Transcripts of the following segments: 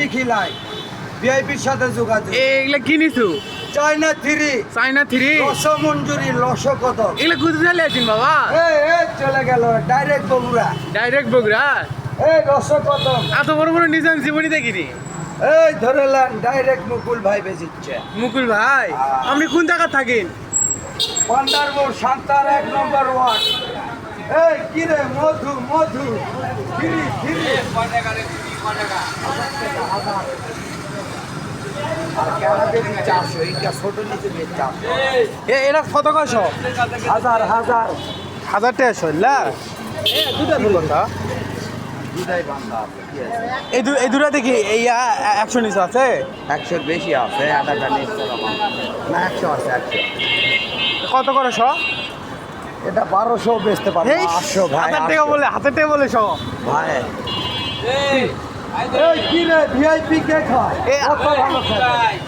VIP খিলাই। ভিআইপির সাথে যোগাযোগ। এগুলা কি নিছু? China three. China three? রস মঞ্জুরি লস কত এগুলা কোথায় চলে আছেন বাবা। এই চলে গেল ডাইরেক্ট বগুড়া। ডাইরেক্ট বগুড়া? এই রস কত এত বড় বড় নিজাম জীবনী দেখিনি। এই ধরেলেন ডাইরেক্ট মুকুল ভাই বেচিচ্ছে। মুকুল ভাই আপনি কোন জায়গা থাকেন? পান্ডারপুর সান্তার এক নম্বর ওয়ার্ড। এই কিরে মধু মধু। চারশো এ এটা কত কয়শ? হাজার হাজার। হাজার টাকা দুটা কথা এই দুটা দেখি এই একশো নিচে আছে? একশোর বেশি আছে না একশো আছে একশো। কত করে শ এটা বারোশো বেচতে পারব আটশো ভাই টাকা বলে হাজার টাকা বলে শ ভাই। এই কি রে ভিআইপি কে খায়? কত ভালো খায়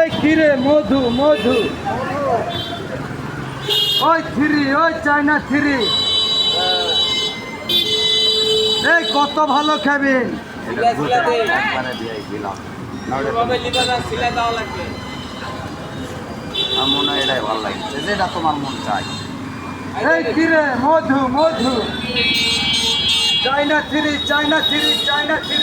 এই কি রে মধু মধু। ওই থ্রি ওই চাইনা থ্রি। এই কত ভালো খাবেন আমার মনে হয় এটাই ভালো লাগছে যেটা তোমার মন চাই এই কিরে মধু মধু China three China three China three